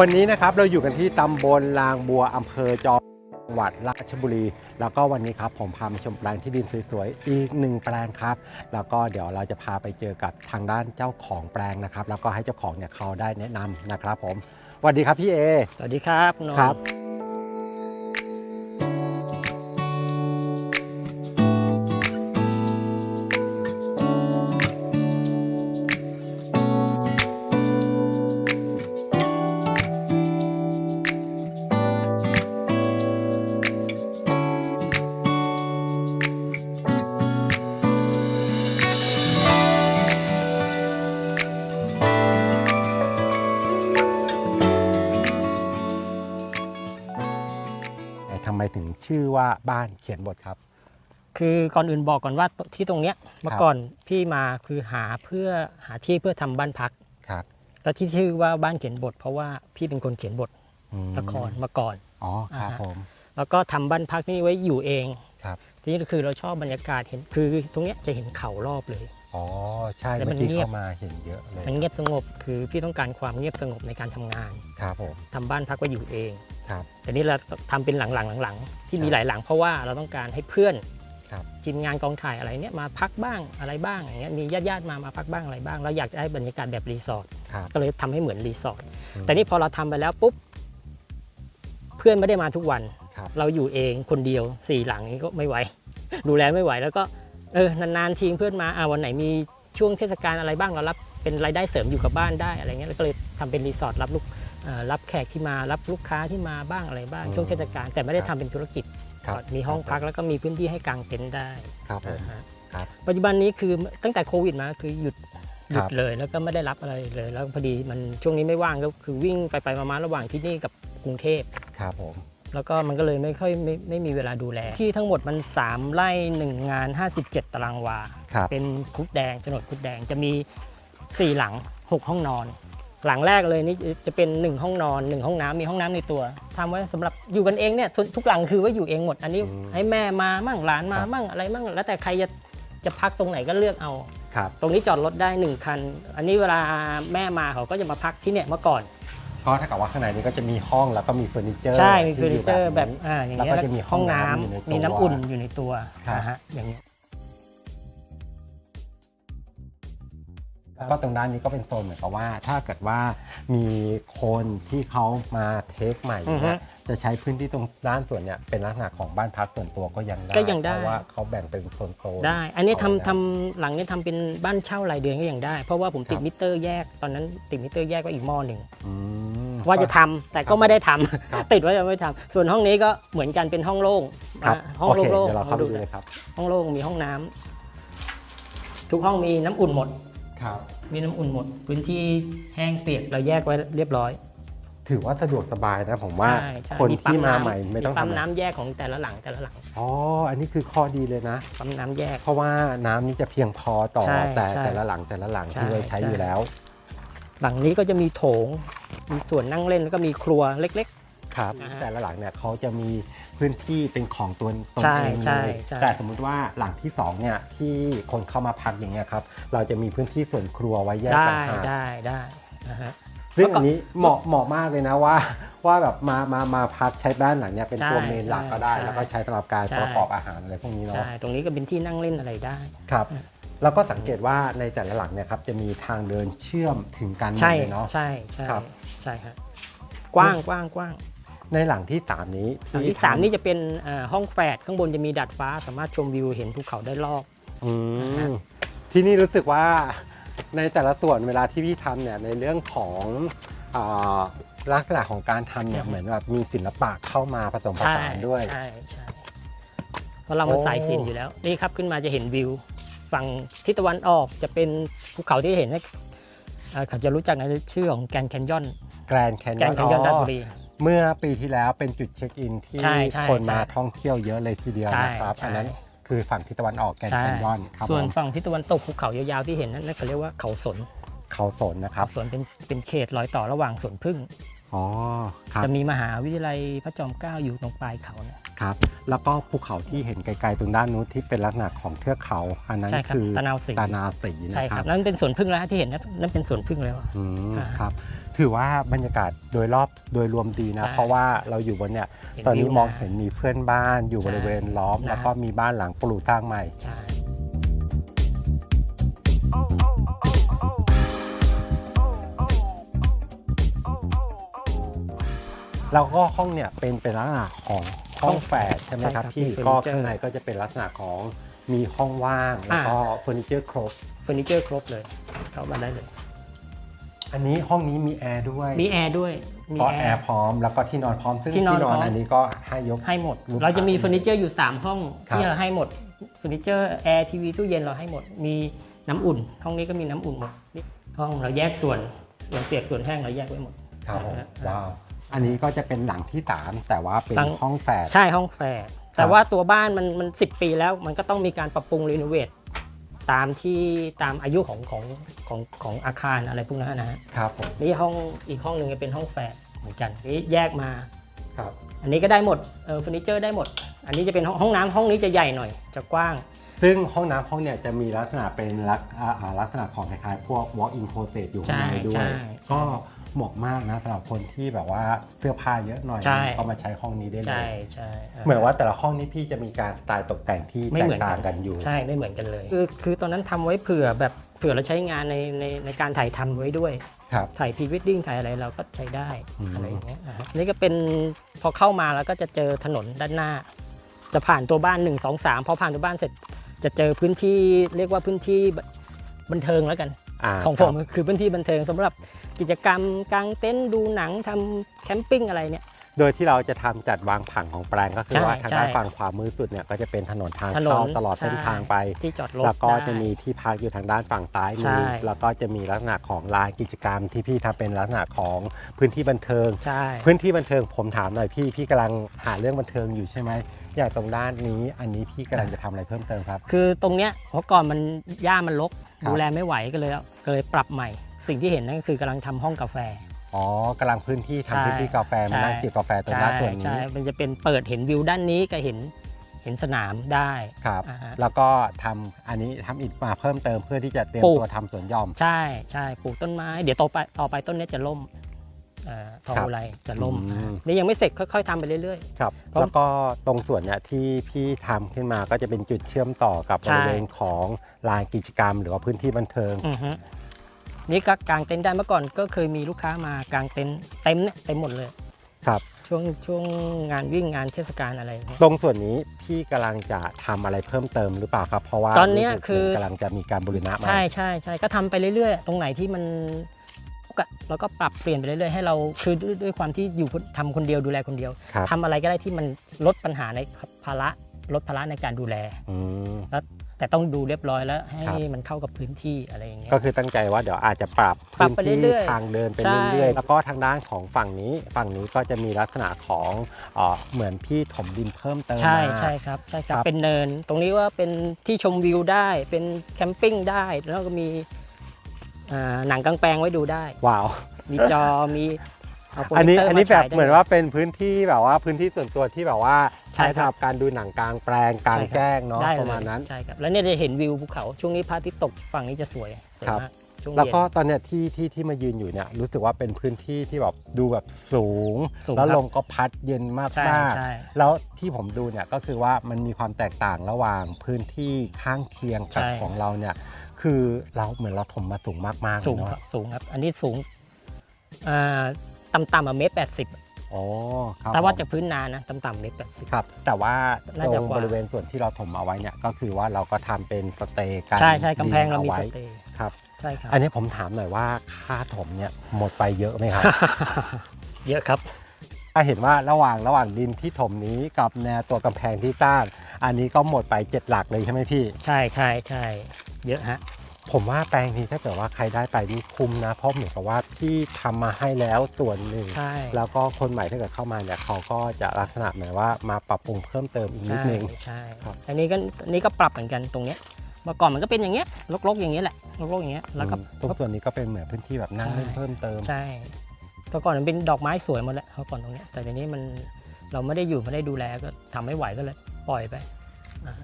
วันนี้นะครับเราอยู่กันที่ตำบลลางบัวอำเภอจอมจังหวัดราชบุรี แล้วก็วันนี้ครับผมพามาชมแปลงที่ดินสวยๆอีกหนึ่งแปลงครับ แล้วก็เดี๋ยวเราจะพาไปเจอกับทางด้านเจ้าของแปลงนะครับ แล้วก็ให้เจ้าของเนี่ยเขาได้แนะนำนะครับผมสวัสดีครับพี่เอสวัสดีครับคุณโนครับ ชื่อว่าบ้านเขียนบทครับ คือก่อนอื่นบอกก่อนว่าที่ตรงเนี้ยเมื่อก่อนพี่มาคือหาเพื่อหาที่เพื่อทำบ้านพักครับ แล้วที่ชื่อว่าบ้านเขียนบท เพราะว่าพี่เป็นคนเขียนบทอืมละครมาก่อนอ๋อครับอ่าฮะผมแล้วก็ทำบ้านพักนี่ไว้อยู่เองครับทีนี้คือเราชอบบรรยากาศเห็นคือตรงเนี้ยจะเห็นเขารอบเลยอ๋อใช่แล้วมัเมื่อนกี้เงียบเข้ามาเห็นเยอะเลยมันเงียบสงบคือพี่ต้องการความเงียบสงบในการทำงานครับผมทำบ้านพักไว้อยู่เอง ครับ แต่นี่เราทำเป็นหลังๆหลังๆที่มีครับหลายหลังเพราะว่าเราต้องการให้เพื่อนครับทีมงานกองถ่ายอะไรเนี้ยมาพักบ้างอะไรบ้างอย่างเงี้ยมีญาติๆมามาพักบ้างอะไรบ้างเราอยากจะให้บรรยากาศแบบรีสอร์ทครับก็เลยทำให้เหมือนรีสอร์ทอืมแต่นี่พอเราทำไปแล้วปุ๊บเพื่อนไม่ได้มาทุกวันครับเราอยู่เองคนเดียวสี่หลังนี้ก็ไม่ไหวดูแลไม่ไหวแล้วก็เออนานๆทีเพื่อนมาอ่าวันไหนมีช่วงเทศกาลอะไรบ้างเรารับเป็นรายได้เสริมอยู่กับบ้านได้อะไรเงี้ยแล้วก็เลยทำเป็นรีสอร์ทรับลูกเอ่อ รับแขกที่มารับลูกค้าที่มาบ้างอะไรบ้างอืมช่วงเทศกาลแต่ไม่ได้ครัทำบเป็นธุรกิจครับก็มีห้องพักแล้วก็มีพื้นที่ให้กางเต็นท์ได้ครับผมอ่าฮะครับปัจจุบันนี้คือตั้งแต่โควิดมาคือหยุดหยุครัดบเลยแล้วก็ไม่ได้รับอะไรเลย แล้วพอดีมันช่วงนี้ไม่ว่างก็คือวิ่งไปไปมาๆระหว่างที่นี่กับกรุงเทพครับผมแล้วก็มันก็เลยไม่ค่อยไม่ไม่มีเวลาดูแล ที่ทั้งหมดมัน 3 ไร่1งาน 57 ตารางวาครับเป็นคุดแดงโฉนดคุดแดงจะมี 4 หลัง 6 ห้องนอน หลังแรกเลยนี่จะเป็น 1 ห้องนอน 1 ห้องน้ำมีห้องน้ำในตัวทำไว้สำหรับอยู่กันเองเนี่ยส่วนทุกหลังคือว่าอยู่เองหมด อันนี้อืมให้แม่มามั่งหลานมาครับมั่งอะไรมั่ง แล้วแต่ใครจะจะพักตรงไหนก็เลือกเอาครับตรงนี้จอดรถได้ 1 คัน อันนี้เวลาแม่มาเขาก็จะมาพักที่เนี่ยเมื่อก่อนก็ถ้ากับว่าข้างในนี้ก็จะมีห้องแล้วก็มีเฟอร์นิเจอร์ใช่มีเฟอร์นิที่เจอร์ยู่แบบนี้อ่าอย่างแล้วเงี้ยก็จะมีห้องน้ำอยู่ในตัวมีน้ำอุ่นอยู่ในตัวครับนะฮะอย่างเงี้ย แล้วก็ตรงด้านนี้ก็เป็นโซนเหมือนกับว่า ถ้าเกิดว่ามีคนที่เขามาเทคใหม่เนี่ยจะใช้พื้นที่ตรงด้านส่วนเนี่ยเป็นลักษณะของบ้านพักส่วนตัวก็ยังได้ก็ยังได้ เพราะว่าเขาแบ่งเป็นโซนโซนได้ อันนี้ทำเอาได้ทำหลังนี้ทำเป็นบ้านเช่ารายเดือนก็ยังได้ เพราะว่าผมติดครับมิเตอร์แยกตอนนั้นติดมิเตอร์แยกไว้อีกหม้อหนึ่งอืมว่าจะทำแต่ก็ไม่ได้ทำครับติดไว้ยังไม่ทำส่วนห้องนี้ก็เหมือนกันเป็นห้องโล่งครับอะห้องโอเคโล่งเดี๋ยวเราเข้าไปๆดูเลยครับ ห้องโล่งมีห้องน้ำทุกห้องมีน้ำอุ่นหมด ครับมีน้ำอุ่นหมด พื้นที่แห้งเปียกเราแยกไว้เรียบร้อย ถือว่าสะดวกสบายนะผมว่า ใช่ใช่คนปั๊ที่มาำใหม่ไม่ต้องปั๊มทำอะไรน้ำแยกของแต่ละหลังแต่ละหลังอ๋ออันนี้คือข้อดีเลยนะ ปั๊มน้ำแยก เพราะว่าน้ำนี่จะเพียงพอต่อใช่แต่ใช่แต่ละหลังแต่ละหลังใช่ที่ไว้ใช้ใช่ อยู่แล้ว หลังนี้ก็จะมีโถง มีส่วนนั่งเล่นแล้วก็มีครัวเล็ก ครับนะฮะแต่ละหลังเนี่ยเขาจะมีพื้นที่เป็นของตัวตนใช่เองใช่เลยใช่ แต่สมมุติว่าหลังที่สองเนี่ยที่คนเข้ามาพักอย่างเงี้ยครับเราจะมีพื้นที่ส่วนครัวไว้แยๆกได้ต่างหาก ได้ได้นะฮะ ซึ่งแล้วก็อันนี้เหมาะเหมาะมากเลยนะว่า ว่าแบบมามามาพักใช้บ้านหลังเนี้ยเป็นใช่ตัวเมนหลักก็ได้ ใช่แล้วก็ใช้สำหรับการใช่ ประกอบอาหารอะไรพวกนี้เนาะใช่ตรงนี้ก็เป็นที่นั่งเล่นอะไรได้ ครับ แล้วก็สังเกตว่าในแต่ละหลังเนี่ยครับจะมีทางเดินเชื่อมถึงกันหมดใช่เลยเนาะ ใช่ใช่ครับ ใช่ฮะกว้างกว้างกว้าง ในหลังที่สามนี้หลังที่สามนี่จะเป็นเอ่อห้องแฝดข้างบนจะมีดาดฟ้า สามารถชมวิวเห็นภูเขาได้รอบ อืนะฮะมที่นี่รู้สึกว่าในแต่ละส่วนเวลาที่พี่ทำเนี่ยในเรื่องของอ่าลักษณะของการทำเนี่ยเหมือนแบบมีศิลปะเข้ามาผสมผใช่สานด้วย ใช่ใช่เพราะเรามันโอ้ สายสินอยู่แล้ว นี่ครับขึ้นมาจะเห็นวิว ฝั่งทิศตะวันออกจะเป็นภูเขาที่เห็นนะเอ่อเขาจะรู้จักในชื่อของแกรนด์แคนยอน แกรนแคนแกรนด์แคนยอนราชบุรี เมื่อปีที่แล้วเป็นจุดเช็คอินที่ใช่ใช่คนมาใช่ท่องเที่ยวเยอะเลยทีเดียวใช่นะครับใช่ อันนั้นคือฝั่งทิศตะวันออกแกรนใช่แคนยอนครับส่วนผมฝั่งทิศตะวันตกภูเขายาวๆที่เห็นนั่นนั่นเขาเรียกว่าเขาสนเขาสนนะครับเขาสนเป็นเป็นเขตรอยต่อระหว่างสวนพึ่ง อ๋อครับจะมีมหาวิทยาลัยพระจอมเกล้าอยู่ตรงปลายเขาเนี่ยครับ แล้วก็ภูเขาที่เห็นไกลๆตรงด้านนู้นที่เป็นลักษณะของเทือกเขา อันนั้นใช่ครับคือตะนาวศรีตานาสีใช่นะคครัรับบ นั่นเป็นสวนพึ่งแล้วฮะที่เห็นนะนั่นเป็นสวนพึ่งแล้ว อืมอ่า ครับ ถือว่าบรรยากาศโดยรอบโดยรวมดีนะ ใช่เพราะว่าเราอยู่บนเนี่ยเห็ตอนนี้วิวมองะเห็นมีเพื่อนบ้านอยู่ใช่บริเวณล้อมนะแล้วก็มีบ้านหลังปลูกสร้างใหม่ ใช่ แล้วก็ห้องเนี่ยเป็นเป็นลักษณะของห้องแฝดใช่ไหมครับพี่ก็ข้างในก็จะเป็นลักษณะของมีห้องว่างแล้วก็เฟอร์นิเจอร์ครบ เฟอร์นิเจอร์ครบเลย เข้ามาได้เลย อันนี้ห้องนี้มีแอร์ด้วยมีแอร์ด้วยมีก็แอร์พร้อมแล้วก็ที่นอนพร้อมซึ่งที่ที่นอนนอพร้นอม อันนี้ก็ให้ยก ให้หมด ลูกค้าเราจะมีเฟอร์นิเจอร์อยู่ 3 ห้องครับ ที่เราให้หมดเฟอร์นิเจอร์แอร์ทีวีตู้เย็นเราให้หมด มีน้ำอุ่น ห้องนี้ก็มีน้ำอุ่นหมดนี่ห้องเราแยกส่วนส่วนเปียกส่วนแห้งเราแยกไว้หมด ครับผมอ่าว้าวอันนี้ก็จะเป็นหลังที่สามแต่ว่าเป็นหลัง ห้องแฝด ใช่ห้องแฝดครัแต่บว่าตัวบ้านมันมันสิปีแล้วมันก็ต้องมีการปรับปรุงรีโนเวท ตามที่ตามอายุของของของของอาคารอะไรพวกนั้นนะฮะครับผมนี่ห้องอีกห้องหนึ่งเป็นห้องแฝดเหมือนกันนี่แยกมาครับ อันนี้ก็ได้หมดเออเฟอร์นิเจอร์ได้หมด อันนี้จะเป็นห้องห้องน้ำห้องนี้จะใหญ่หน่อย จะกว้าง ซึ่งห้องน้ำห้องเนี่ยจะมีลักษณะเป็นลักอ่าอ่าลักษณะของคล้ายๆพวก walk-in closet อยู่ข้างในใช่ด้วใช่ยใช่ก็เหมาะมากนะสำหรับคนที่แบบว่าเสื้อผ้าเยอะหน่อยใช่ก็มาใช้ห้องนี้ได้เลใช่ยใช่าเหมือนว่าแต่ละห้องนี้พี่จะมีการสไตล์ตกแต่งที่ไม่แตเหกมือนต่างกันอยู่ ใช่ไม่เหมือนกันเลย คือคือตอนนั้นทำไว้เผื่อแบบเผื่อเราใช้งานในในในการถ่ายทำไว้ด้วยครับถ่ายพรีวดดิ้งถ่ายอะไรเราก็ใช้ได้อืมอะไรอย่างเงี้ยอ่าฮะนี่ก็เป็นพอเข้ามาแล้วก็จะเจอถนนด้านหน้า จะผ่านตัวบ้าน 1 2 3พอผ่านตัวบ้านเสร็จ จะเจอพื้นที่เรียกว่าพื้นที่บันเทิงแล้วกันาของคผรับมคือพื้นที่บันเทิงสำหรับกิจกรรมกางเต็นท์ดูหนังทำแคมปิ้งอะไรเนี่ยโดยที่เราจะทำจัดวางผังของแปลงก็คือใช่ว่าทางด้านใช่ฝั่งขวามือสุดเนี่ยก็จะเป็นถนนทางถนนเข้าตลอดใช่เส้นทางไปที่จอดรถแล้วก็ได้จะมีที่พักอยู่ทางด้านฝั่งซ้ายใช่มือแล้วก็จะมีลักษณะของลานกิจกรรมที่พี่ทำเป็นลักษณะของพื้นที่บันเทิงใช่พื้นที่บันเทิงผมถามหน่อยพี่พี่กำลังหาเรื่องบันเทิงอยู่ใช่ไหม อย่างตรงด้านนี้อันนี้พี่กำลังจะทำอะไรเพิ่มเติมครับ คือตรงเนี้ยเมื่อก่อนมันหญ้ามันรกครับ ดูแลไม่ไหวก็เลยก็เลยปรับใหม่ สิ่งที่เห็นนั่นก็คือกำลังทำห้องกาแฟ อ๋อกำลังพื้นที่ทำใช่พื้นที่กาแฟมาใช่นั่งจิบกาแฟตรงใช่ด้านส่วนใช่นี้มันจะเป็นเปิดเห็นวิวด้านนี้ก็เห็นเห็นสนามได้ครับ อ่าฮะ แล้วก็ทำอันนี้ทำอิฐมาเพิ่มเติมเพื่อที่จะเตรียมปลูก ตัวทำสวนหย่อม ใช่ใช่ปลูกต้นไม้ เดี๋ยวต่อไปต่อไปต้นเนี้ยจะล่มเอ่อ ทองครับอุไรจะล่มอืมนี่ยังไม่เสร็จค่อย ๆทำไปเรื่อยครับเพราะแล้วก็ตรงส่วนเนี่ยที่พี่ทำขึ้นมาก็จะเป็นจุดเชื่อมต่อกับบใช่ริเวณของลานกิจกรรม หรือว่าพื้นที่บันเทิงๆอือฮึนี่ก็กางเต็นท์ได้เมื่อก่อนก็เคยมีลูกค้ามากางเต็นท์เต็มเนี่ยเต็มหมดเลยครับช่วงช่วงงานวิ่งงานเทศกาลอะไรอย่างเงี้ยตรงส่วนนี้พี่กำลังจะทำอะไรเพิ่มเติมหรือเปล่าครับ เพราะว่าตอนเนี้ยรู้สึกคือเหมืนกำลังจะมีการบูรณะใหม่ใช่ใช่ใช่ก็ทำไปเรื่อยๆ ตรงไหนที่มัน ก็เราก็ปรับเปลี่ยนไปเรื่อยๆให้เราคือด้วยด้วยความที่อยู่คนทำคนเดียวดูแลคนเดียวครับทำอะไรก็ได้ที่มันลดปัญหาในภาระลดภาระในการดูแลอืมแต่ต้องดูเรียบร้อยแล้วให้ครับมันเข้ากับพื้นที่อะไรอย่างเงี้ยก็คือตั้งใจว่าเดี๋ยวอาจจะปรับปรับไปพื้นเรื่ที่อยๆทางเดินไปใช่เรื่อยๆแล้วก็ทางด้านของฝั่งนี้ ฝั่งนี้ก็จะมีลักษณะของเอ่อเหมือนพี่ถมดินเพิ่มเติมใช่มาใช่ครับใช่ครัครับบเป็นเนิน ตรงนี้ว่าเป็นที่ชมวิวได้เป็นแคมปิ้งได้แล้วก็มีอ่า หนังกลางแปลงไว้ดูได้ ว้าว มีจอมีเาโปรอันนี้เจคเตร์อันนี้มาแบบฉายได้เหมือนว่าเป็นพื้นที่แบบว่าพื้นที่ส่วนตัวที่แบบว่าใช่ใช้ครับทำการดูหนังกลางแปลงกลางใช่ครับแจ้งเนาะได้ประมาณนั้นใช่ครับแล้วเนี่ยจะเห็นวิวภูเขาช่วงนี้พระอาทิตย์ตกฝั่งนี้จะสวยสวยครับมากช่วงแล้วเย็นก็ตอนเนี้ยที่ที่ที่มายืนอยู่เนี่ยรู้สึกว่าเป็นพื้นที่ที่แบบดูแบบสูงสูงแล้วครับลมก็พัดเย็นมากใช่มากใช่แล้วที่ผมดูเนี่ยก็คือว่ามันมีความแตกต่างระหว่างพื้นที่ข้างเคียงกับใช่ของเราเนี่ย คือเราเหมือนเราถมมาสูงมากๆสูงเลยคเนาะรับสูงครับ อันนี้สูงอ่าต่ำๆอะเมตรแปดสิบอ๋อครับแต่ว่าผมจากพื้นนานะต่ำๆเมตรแปดสิบครับ แต่ว่าน่าตจะรงกว่าบริเวณส่วนที่เราถมเอาไว้เนี่ยก็คือว่าเราก็ทำเป็นสเตย์กันใช่ใช่กำแพงดินเรามีอสไว้เตย์ครับใช่ครับอันนี้ผมถามหน่อยว่าค่าถมเนี่ยหมดไปเยอะไหมครับ เยอะครับถ้าเห็นว่าระหว่างระหว่างดินที่ถมนี้กับแนวตัวกำแพงที่สร้าง อันนี้ก็หมดไปเจ็ดหลักเลยใช่ไหมพี่ ใช่ใช่ใช่ เยอะฮะผมว่าแปลงนี้ถ้าเกิดว่าใครได้ไปนี่คุ้มนะ เพราะเหมือนกับว่าพี่ทำมาให้แล้วส่วนหนึ่ง ใช่ แล้วก็คนใหม่ถ้าเกิดเข้ามาเนี่ยเขาก็จะลักษณะเหมือนว่ามาปรับปรุงเพิ่มเติมอีกนิดใช่นึง ใช่ครับอันนี้ก็อันนี้ก็ปรับเหมือนกันตรงเนี้ยเมื่อก่อนมันก็เป็นอย่างเงี้ยรกๆอย่างเงี้ยแหละรกๆอย่างเงี้ยแล้วก็ตรงส่วนนี้ก็เป็นเหมือนพื้นที่แบบนั่งเล่นใช่เพิ่มเติม ใช่แต่ก่อนมันเป็นดอกไม้สวยหมดแหละเมื่อก่อนตรงเนี้ยแต่ทีนี้มันเราไม่ได้อยู่ไม่ได้ดูแลก็ทำไม่ไหวก็เลยปล่อยไปอ่า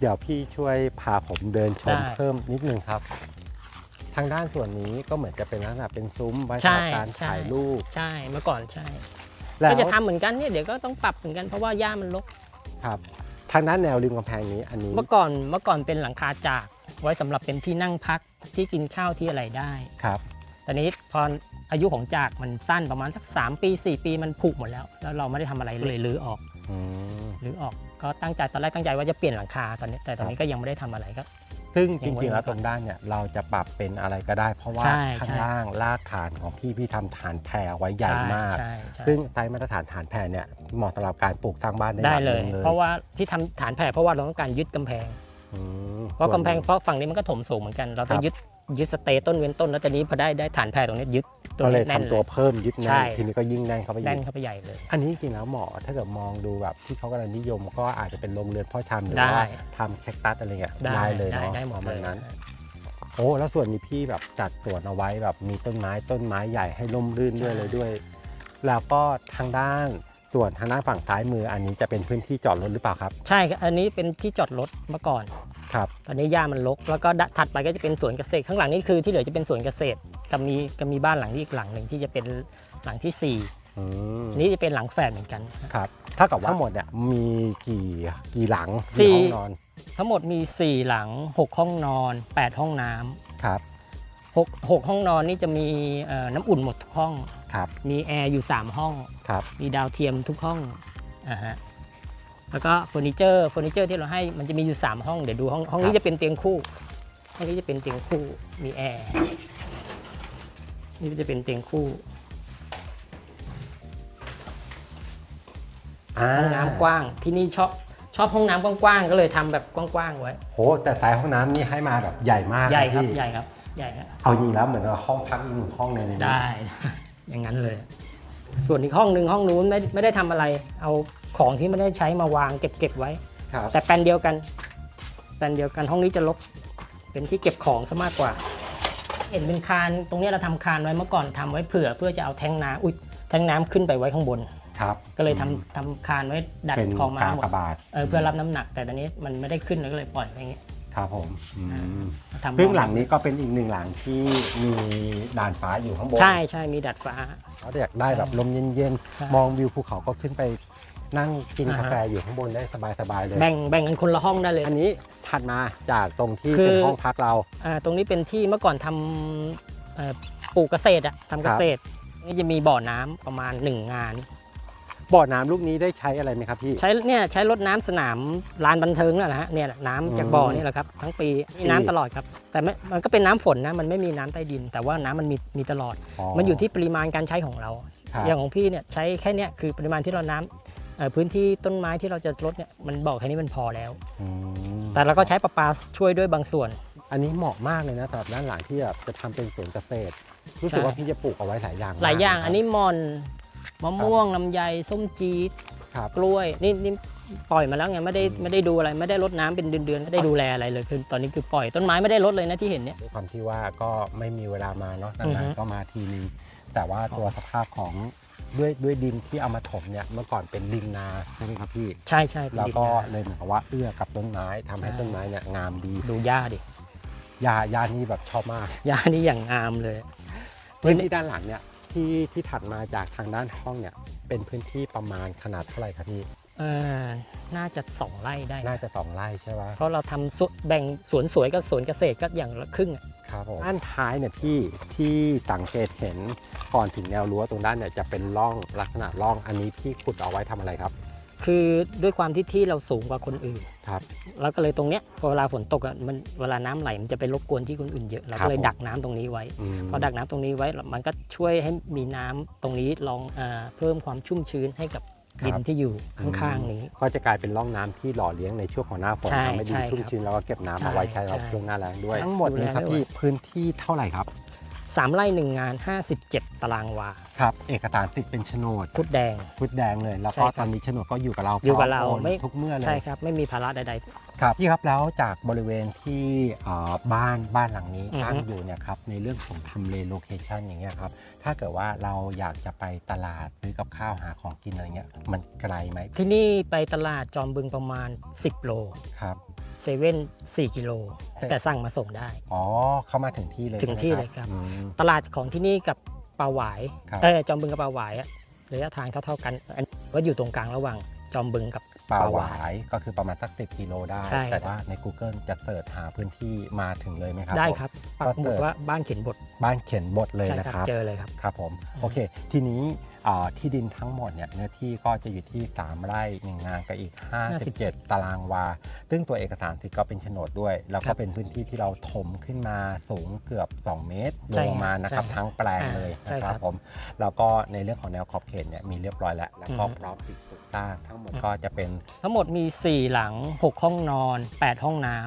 เดี๋ยวพี่ช่วยพาผมเดินชมได้ เพิ่มนิดนึงครับ ทางด้านส่วนนี้ก็เหมือนจะเป็นลักษณะเป็นซุ้มไว้ใช่สำหรับการใช่ถ่ายรูปใช่เมื่อก่อนใช่ แล้วก็จะทำเหมือนกันเนี่ยเดี๋ยวก็ต้องปรับเหมือนกันเพราะว่าหญ้ามันรกครับทางด้านแนวริมกำแพงนี้อันนี้เมื่อก่อนเมื่อก่อนเป็นหลังคาจาก ไว้สำหรับเป็นที่นั่งพักที่กินข้าวที่อะไรได้ ครับตอนนี้พออายุของจากมันสั้นประมาณสักสามปี 4 ปีมันผุหมดแล้ว แล้วเราไม่ได้ทำอะไรเลยรื้อออก อืมรื้อออกก็ตั้งใจตอนแรกตั้งใจว่าจะเปลี่ยนหลังคาตอนนี้แต่ตอนนี้ก็ยังไม่ได้ทำอะไรก็ซึ่งจยังไว้ริงๆแล้วไว้ก่ตอนรงด้านเนี่ยเราจะปรับเป็นอะไรก็ได้ เพราะว่าใช่ข้างใช่ล่างลากฐานของพี่พี่ทำฐานแผ่ไว้ใหญ่มากใช่ใช่ซึ่งไซส์มาตรฐานฐานแผ่เนี่ยเหมาะสำหรับการปลูกสร้างบ้านได้ได้ระดับเลหยนึ่งเลย เพราะว่าที่ทำฐานแผ่เพราะว่าเราต้องการยึดกำแพงอืมเพราะกำแพงเพราะฝั่งนี้มันก็ถมสูงเหมือนกัน เราต้องยึด ยึดสเตย์ต้นเว้นต้น แล้วตอนนี้พอได้ได้ฐานแผ่ตรงนี้ยึดตรก็งเลยนี้แน่น ทำเลตัวยเพิ่มยึดแน่ใช่ นทีนี้ก็ยิ่งแน่นเข้าไปแน่นยิ่งเข้าไปใหญ่เลย อันนี้จริงๆแล้วเหมาะถ้าเกิดมองดูแบบที่เขากำลังนิยม ก็อาจจะเป็นโรงเรือนพ่อชำหรือได้ ว่าทำแคคตัสอะไรเงี้ยได้เลยได้เนาะได้หมปดระเลมาณยนั้น โอ้แล้วส่วนนี้พี่แบบจัดสวนเอาไว้แบบมีต้นไม้ต้นไม้ใหญ่ให้ร่มรื่นด้วยเลยด้วย แล้วก็ทางด้าน ส่วนทางด้านฝั่งซ้ายมืออันนี้จะเป็นพื้นที่จอดรถหรือเปล่าครับ ใช่ครับอันนี้เป็นที่จอดรถเมื่อก่อน ครับ ตอนนี้หญ้ามันรกแล้วก็ถัดไปก็จะเป็นสวนเกษตร ข้างหลังนี่คือที่เหลือจะเป็นสวนเกษตรกับมีก็มีบ้านหลังที่อีกหลังหนึ่งที่จะเป็นหลังที่สี่อืมนี่จะเป็นหลังแฝดเหมือนกัน ครับถ้ากับว่าทั้งหมดเนี่ยมีกี่กี่หลังสี่ กี่ห้องนอนทั้งหมดมี 4 หลัง 6 ห้องนอน 8 ห้องน้ำครับหกหกห้องนอนนี่จะมีเอ่อน้ำอุ่นหมดทุกห้อง ครับมีแอร์อยู่ 3 ห้อง ครับ มีดาวเทียมทุกห้องอ่าฮะแล้วก็เฟอร์นิเจอร์เฟอร์นิเจอร์ที่เราให้มันจะมีอยู่ 3 ห้องเดี๋ยวดูห้องห้องนี้จะเป็นเตียงคู่ห้องนี้จะเป็นเตียงคู่มีแอร์นี่ก็จะเป็นเตียงคู่อ่าห้องน้ำกว้างที่นี่ชอบชอบห้องน้ำกว้างๆก็เลยทำแบบกว้างๆไว้โหแต่สายห้องน้ำนี่ให้มาแบบใหญ่มากใหญ่ครับพี่ใหญ่ครับใหญ่ครับเอาจริงแล้วเหมือนกับห้องพักอีกหนึ่งห้องในนี้ได้ อย่างนั้นเลย ส่วนอีกห้องหนึ่งห้องนู้นไม่ไม่ได้ทำอะไร เอาของที่ไม่ได้ใช้มาวางเก็บเก็บไว้ ครับแต่แปลนเดียวกันแปลนเดียวกันห้องนี้จะลบเป็นที่เก็บของซะมากกว่า เห็นเป็นคานตรงนี้เราทำคานไว้เมื่อก่อนทำไว้เผื่อเพื่อจะเอาแทงน้ำอุ้ยแทงน้ำขึ้นไปไว้ข้างบน ครับก็เลยทำทำคานไว้ดัดเป็นของม้าการหมดกระบาดเออเพื่อรับน้ำหนักแต่ตอนนี้มันไม่ได้ขึ้นเลยก็เลยปล่อยไว้อย่างเงี้ย ครับผมอืมทำซึ่งหลังนี้ก็เป็นอีกหนึ่งหลังที่มีด่านฟ้าอยู่ข้างบนใช่ใช่มีดัดฟ้า เขาอยากได้แบบลมเย็นใช่ ๆ มองวิวภูเขาก็ขึ้นไปนั่งกินอ่าฮะกาแฟอยู่ข้างบนได้สบายๆเลย แบ่งแบ่งกันคนละห้องได้เลย อันนี้ถัดมาจากตรงที่คือ เป็นห้องพักเรา อ่าตรงนี้เป็นที่เมื่อก่อนทำเอ่อปลูกเกษตรอะทำเกษตรนี่จะมีบ่อน้ำประมาณ1งาน บ่อน้ำลูกนี้ได้ใช้อะไรไหมครับพี่ ใช้เนี่ยใช้รดน้ำสนามลานบันเทิงนั่นแหละฮะเนี่ยน้ำจากอืมบ่อนี่แหละครับทั้งปีมีน้ำตลอดครับ แต่ไม่มันก็เป็นน้ำฝนนะมันไม่มีน้ำใต้ดิน แต่ว่าน้ำมันมีมีตลอด มันอยู่ที่ปริมาณการใช้ของเราครับอย่างของพี่เนี่ยใช้แค่เนี้ยคือปริมาณที่เราน้ำเอ่อพื้นที่ต้นไม้ที่เราจะลดเนี่ยมันบอกแค่นี้มันพอแล้วอืมแต่เราก็ใช้ประปาช่วยด้วยบางส่วน อันนี้เหมาะมากเลยนะสำหรับด้านหลังที่แบบจะทำเป็นสวนเกษตรรู้สึกใช่ว่าพี่จะปลูกเอาไว้หลายอย่างมกหลายอย่างะครับอันนี้มอน มะม่วงลำไยส้มจี๊ดครับ กล้วยนี่นี่ปล่อยมาแล้วไงไม่ได้ไม่ได้ดูอะไรไม่ได้รดน้ำเป็นเดือนๆไม่ได้ดูแลอะไรเลยคือตอนนี้คือปล่อยต้นไม้ไม่ได้รดเลยนะที่เห็นเนี่ย ด้วยความที่ว่าก็ไม่มีเวลามาเนาะอือนาฮึ นๆก็มาทีนึงแต่ว่าตัวสภาพของด้วยด้วยดินที่เอามาถมเนี่ยเมื่อก่อนเป็นดินนาใช่ไหมครับพี่ ใช่ใช่เป็นแล้วดินก็นาเลยเหมือนกับว่าเอื้อกับต้นไม้ทำให้ใช่ต้นไม้เนี่ยงามดีดูหญ้าดิยายานี่แบบชอบมากหญ้านี่อย่างงามเลย พื้นที่ด้านหลังเนี่ย ที่ที่ถัดมาจากทางด้านห้องเนี่ยเป็นพื้นที่ประมาณขนาดเท่าไหร่ครับพี่เออน่าจะสองไร่ได้น่านะจะสองไร่ใช่ไหมเพราะเราทำสวนแบ่งสวนสวยกับสวนเกษตรก็อย่างละครึ่งอะครับผมด้านท้ายเนี่ยพี่ที่สังเกตเห็นก่อนถึงแนวรั้วตรงด้านเนี่ยจะเป็นร่องลักษณะร่องอันนี้พี่ขุดเอาไว้ทำอะไรครับ คือด้วยความที่ที่เราสูงกว่าคนอื่นครับ แล้วก็เลยตรงเนี้ยพอเวลาฝนตกอะมันเวลาน้ำไหลมันจะไปรบกวนที่คนอื่นเยอะเราครัก็บเลยผมดักน้ำตรงนี้ไว้มพอดักน้ำตรงนี้ไว้มันก็ช่วยให้มีน้ำตรงนี้ลองเออเพิ่มความชุ่มชื้นให้กับครับดินที่อยู่ข้างๆนี้ ก็จะกลายเป็นร่องน้ำที่หล่อเลี้ยงในช่วงของหน้าฝนใช่ทำให้ดินใช่ชุ่มครับชื้นแล้วก็เก็บน้ำใช่เอาไว้ใช้เราใช่ช่วงหน้าแล้งด้วยใช่ทั้งหมดนี้ครับดูแลด้วยพี่พื้นที่เท่าไหร่ครับ สามไร่หนึ่งงาน 57 ตารางวาครับ เอกสารติดเป็นโฉนดพุดแดง พุดแดงเลย แล้วใช่ก็ครับตอนนี้โฉนดก็อยู่กับเราอยู่กับเราพมโนไม่ ทุกเมื่อเลใช่ยครับไม่มีภาระใด ครับพี่ครับแล้วจากบริเวณที่เอ่อบ้านบ้านหลังนี้อือฮึ ตั้งอยู่เนี่ยครับในเรื่องของทำเลโลเคชันอย่างเงี้ยครับถ้าเกิดว่าเราอยากจะไปตลาดซื้อกับข้าวหาของกินอะไรเงี้ยมันไกลไหมๆ ที่นี่ไปตลาดจอมบึงประมาณ 10 โล ครับเซเว่น4กิโลแต่แต่สั่งมาส่งได้ อ๋อ เข้ามาถึงที่เลยถึงใช่ไหมที่เลยครับอืมตลาดของที่นี่กับปลาหวายครับเออจอมบึงกับปลาหวายอะระยะทางเท่าๆกันอันก็อยู่ตรงกลางระหว่างจอมบึงกับ ป่าหวายก็คือประมาณสักสิบกิโลได้ ใช่ แต่ว่าใน Google จะเสิร์ชหาพื้นที่มาถึงเลยไหมครับได้ผมครับปักหมุดว่าบ้านเขียนบทบ้านเขียนบทเลยใช่นะคครัรับ เจอเลยครับ ครับผมอืมโอเค ทีนี้อ่าที่ดินทั้งหมดเนี่ยเนื้อที่ก็จะอยู่ที่ 3 ไร่หนึ่งงานกับอีก 57 ตารางวา ซึ่งตัวเอกสารสิทธิ์ก็เป็นโฉนดด้วย แล้วก็เป็นพื้นที่ที่เราถมขึ้นมาสูงเกือบ 2 เมตรใช่ลงมานะครับ ใช่ทั้งแปลงเลยใช่นะคครัรับบผม แล้วก็ในเรื่องของแนวขอบเขตเนี่ยมีเรียบร้อยแล้ว แล้วก็อือฮึ พร้อมติดปลูก สร้างทั้งหมดอืมก็จะเป็นทั้งหมดมี 4 หลัง 6 ห้องนอน 8 ห้องน้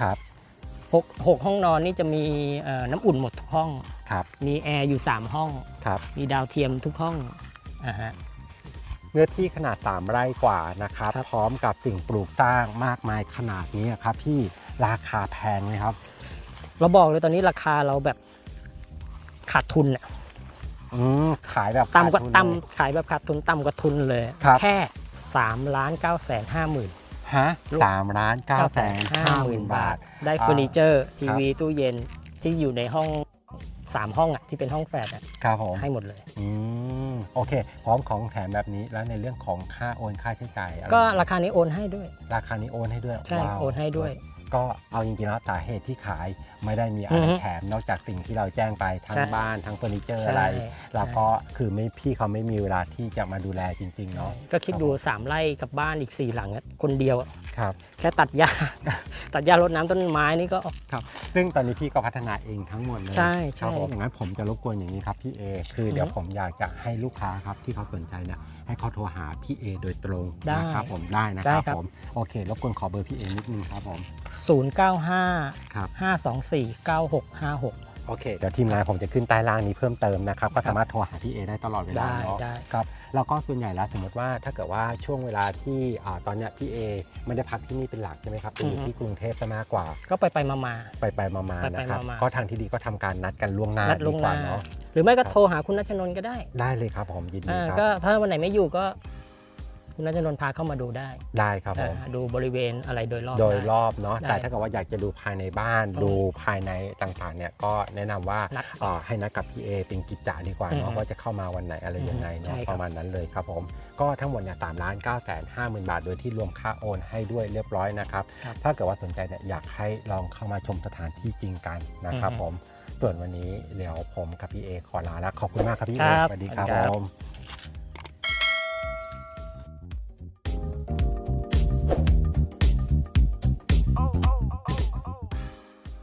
ครับำ6 6ห้องนอนนี่จะมีเอ่อน้ำอุ่นหมดทุกห้อง ครับมีแอร์อยู่ 3 ห้อง ครับมีดาวเทียมทุกห้องอ่าฮะ เนื้อที่ขนาด 3 ไร่กว่านะครับครับพร้อมกับสิ่งปลูกสร้างมากมายขนาดนี้ครับพี่ราคาแพงไหมครับ เราบอกเลยตอนนี้ราคาเราแบบขาดทุนอะ อืมขายแบบต่ำกว่าขดทุนเลย ต่ำขายแบบขาดทุนต่ำกว่าทุนเลย ครับ แค่3ล้าน9แสน5หมื่นฮะสามล้านเก้าแสนห้าหมื่นบาท ได้อ่าเฟอร์นิเจอร์ทีวีตู้เย็นที่อยู่ในห้อง 3 ห้องอะที่เป็นห้องแฝดอะครับผม ให้หมดเลย อืม โอเค พร้อมของแถมแบบนี้แล้วในเรื่องของค่าโอนค่าใช้จ่ายอะไรก็ราคานี้โอนให้ด้วย ราคานี้โอนให้ด้วยใช่ว้าวโอนให้ด้วย ก็เอาจริงๆแล้วสาเหตุที่ขายไม่ได้มีอะไรอือฮึแถมนอกจากสิ่งที่เราแจ้งไปทั้งใช่บ้านทั้งเฟอร์นิเจอร์ใช่อะไรแล้วก็ใช่คือไม่พี่เขาไม่มีเวลาที่จะมาดูแลจริงๆเนาะก็คิดดู 3 ไร่กับบ้านอีก 4 หลังอะคนเดียวอะครับแค่ตัดหญ้าตัดหญ้ารดน้ำต้นไม้นี่ก็ซึ่งตอนนี้พี่ก็พัฒนาเองทั้งหมดเลยใช่ครับใช่ผมอย่างนั้นผมจะรบกวนอย่างนี้ครับพี่เอคือเดี๋ยวอือฮึผมอยากจะให้ลูกค้าครับที่เขาสนใจเนี่ยให้เขาโทรหาพี่เอโดยตรงได้นะครับผมได้นะคได้รับครับผมโอเครบกวนขอเบอร์พี่เอนิดนึงครับผม095ครับ524 9656 โอเค เดี๋ยวทีมงานผมจะขึ้นใต้ล่างนี้เพิ่มเติมนะครับ ก็สามารถโทรหาพี่เอได้ตลอดเวลาได้เนาะได้ ครับแล้วก็ส่วนใหญ่แล้วสมมติว่าถ้าเกิดว่าช่วงเวลาที่อ่าตอนเนี้ยพี่เอไม่ได้พักที่นี่เป็นหลักใช่ไหมครับจะอยู่อือฮึ ที่กรุงเทพซะมากกว่า ก็ไปไปมามา ไปไปๆมาๆไปๆนะครับมาๆ ก็ทางที่ดีก็ทำการนัดกันล่วงหน้านัดลดีงกว่านาเนาะ หรือไม่ก็ครับ โทรหาคุณนัชนนท์ก็ได้ได้เลยครับผมยินดีอ่าครับ ก็ถ้าวันไหนไม่อยู่ก็ คุณนัชนนท์พาเข้ามาดูได้ได้ครับผมอ่าดูบริเวณอะไรโดยรอบโดยได้รอบเนาะได้แต่ถ้าเกิดว่าอยากจะดูภายในบ้านอืมดูภายในต่างๆเนี่ยก็แนะนำว่านัดเอ่อให้นัดกับพี่เอเป็นกิจจาดีกว่าเนาะอือฮึว่าจะเข้ามาวันไหนอะไรยังไงอือฮึเนาะใช่ครับประมาณนั้นเลยครับผมก็ทั้งหมดเนี่ยสามล้านเก้าแสนห้าหมื่นบาท โดยที่รวมค่าโอนให้ด้วยเรียบร้อยนะครับครับถ้าเกิดว่าสนใจเนี่ยอยากให้ลองเข้ามาชมสถานที่จริงกันนะครับอือฮึผมส่วนวันนี้เดี๋ยวผมกับพี่เอขอลาแล้วขอบคุณมากครับพี่เอครับสวัสดีครับสวัสดีครับผม